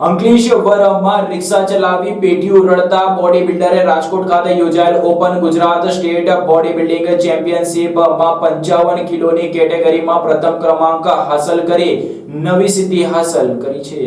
અંકલેશ્વરમાં રિક્ષા ચલાવી પેટીઓ રડતા બોડી બિલ્ડરે રાજકોટ ખાતે યોજાયેલ open Gujarat state body building ચેમ્પિયનશિપમાં પંચાવન કિલોની કેટેગરીમાં પ્રથમ ક્રમાંક હાંસલ કરી નવી સિદ્ધિ હાંસલ કરી છે.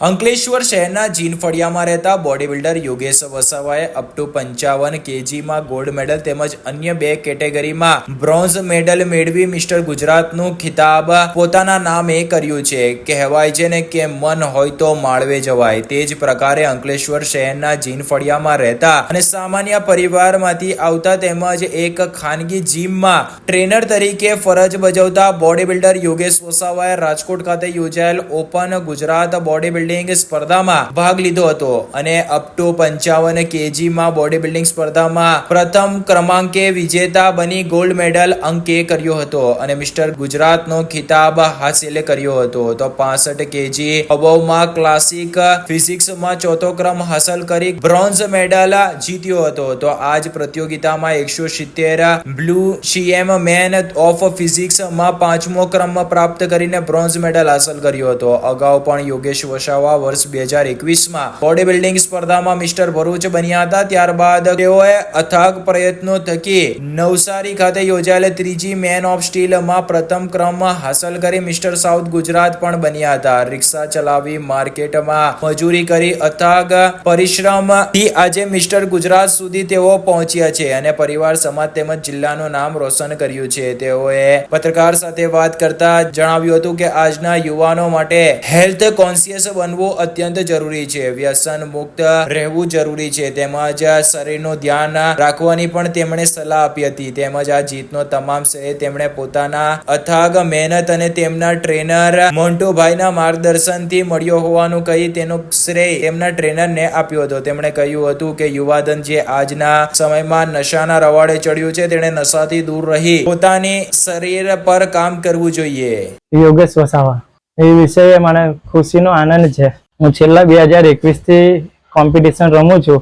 અંકલેશ્વર શહેરના જીનફળિયામાં રહેતા બોડી બિલ્ડર યોગેશ વસાવાએ અપ ટુ પંચાવન કેજીમાં ગોલ્ડ મેડલ તેમજ અન્ય બે કેટેગરીમાં બ્રોન્ઝ મેડલ મેળવી મિસ્ટર ગુજરાતનું ખિતાબ પોતાના નામે કર્યું છે. કહેવાય છે ને કે મન હોય તો માળવે જવાય. તે જ પ્રકારે અંકલેશ્વર શહેરના જીનફળિયામાં રહેતા અને સામાન્ય પરિવારમાંથી આવતા તેમજ એક ખાનગી જીમમાં ટ્રેનર તરીકે ફરજ બજાવતા બોડી બિલ્ડર યોગેશ વસાવાએ રાજકોટ ખાતે યોજાયેલ ઓપન ગુજરાત બોડી બિલ્ડિંગ સ્પર્ધામાં ભાગ લીધો હતો અને અપ ટુ પંચાવન કેજીમાં બોડી બિલ્ડિંગ સ્પર્ધામાં પ્રથમ ક્રમાંકે વિજેતા બની ગોલ્ડ મેડલ અંકે કર્યો હતો અને મિસ્ટર ગુજરાતનો ખિતાબ હાસિલ કર્યો હતો. તો પાસઠ કેજી અબવમાં ક્લાસિક ફિઝિક્સમાં ચોથો ક્રમ હાંસલ કરી બ્રોન્ઝ મેડલ જીત્યો હતો. તો આ જ પ્રતિયોગિતામાં એકસો સિત્તેર બ્લુ સીએમ મેન ઓફ ફિઝિક્સમાં પાંચમો ક્રમ પ્રાપ્ત કરીને બ્રોન્ઝ મેડલ હાંસલ કર્યો હતો. અગાઉ પણ યોગેશ વસાવા વર્ષ બે હજાર એકવીસમાં બોડી બિલ્ડિંગ સ્પર્ધામાં મિસ્ટર ભરૂચ બન્યા હતા. ત્યારબાદ તેઓએ અથાગ પ્રયત્નો થકી નવસારી ખાતે યોજાયેલ ત્રીજી મેન ઓફ સ્ટીલમાં પ્રથમ ક્રમ હાંસલ કરી મિસ્ટર સાઉથ ગુજરાત પણ બન્યા હતા. રિક્ષા ચલાવી માર્કેટમાં મજૂરી કરી અથાગ પરિશ્રમથી આજે મિસ્ટર ગુજરાત સુધી તેઓ પહોંચ્યા છે અને પરિવાર સમાજ તેમજ જિલ્લાનું નામ રોશન કર્યું છે. તેઓએ પત્રકાર સાથે વાત કરતા જણાવ્યું હતું કે આજના યુવાનો માટે હેલ્થ કોન્શિયસ બનવું અત્યંત જરૂરી છે. વ્યસન મુક્ત રહેવું જરૂરી છે. તેમજ શરીરનું ધ્યાન રાખવાની પણ તેમણે સલાહ આપી હતી. તેમજ આ જીતનો તમામ શ્રેય તેમણે પોતાના અથાગ મહેનત અને તેમના ટ્રેનર મોન્ટુભાઈના માર્ગદર્શનથી મળ્યો હોવાનું કહી તેનો શ્રેય તેમના ટ્રેનરને આપ્યો હતો. તેમણે કહ્યું હતું કે, યુવાધન જે આજના સમયમાં નશાના રવાડે ચડ્યું છે, તેણે નશાથી દૂર રહી પોતાની શરીર પર કામ કરવું જોઈએ. યોગેશ વસાવા. એ વિષય મને ખુશીનો આનંદ છે. હું છેલ્લા બે હજાર એકવીસથી કોમ્પિટિશન રમું છું.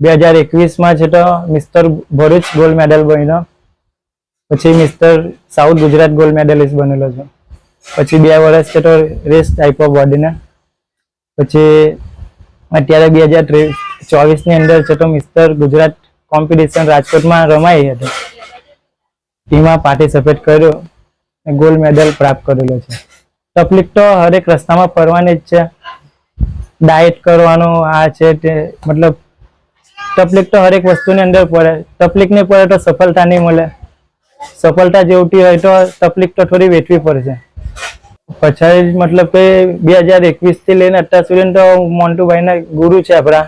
બે હજાર એકવીસમાં છે તો મિસ્ટર ભરૂચ ગોલ્ડ મેડલ બન્યો. પછી mister south Gujarat gold medalist બનેલો છું. પછી બે વર્ષ છે તો રેસ્ટ ઓફ બોડીને પછી અત્યારે બે હજાર ચોવીસની અંદર છે તો મિસ્ટર ગુજરાત કોમ્પિટિશન રાજકોટમાં રમાઈ હતી. એમાં પાર્ટિસિપેટ કર્યો ગોલ્ડ મેડલ પ્રાપ્ત કરેલો છે. તકલીફ તો હરેક રસ્તામાં પડવાની જ છે. ડાયટ કરવાનું, આ છે તે, મતલબ તકલીફ તો હરેક વસ્તુની અંદર પડે. તકલીફ નહીં પડે તો સફળતા નહીં મળે. સફળતા જેવતી હોય તો તકલીફ તો થોડી વેઠવી પડશે. પછી મતલબ કે બે હજાર એકવીસથી લઈને અત્યાર સુધી તો મોન્ટુભાઈના ગુરુ છે આપણા.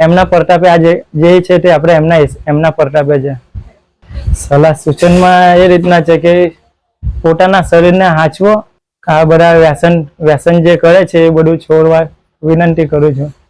એમના પ્રતાપે આજે જે છે તે આપણે એમના એમના પ્રતાપે છે. સલાહ સૂચનમાં એ રીતના છે કે પોતાના શરીરને હાંચવો આ બધા વ્યસન વ્યસન જે કરે છે એ બધું છોડવા વિનંતી કરું છું.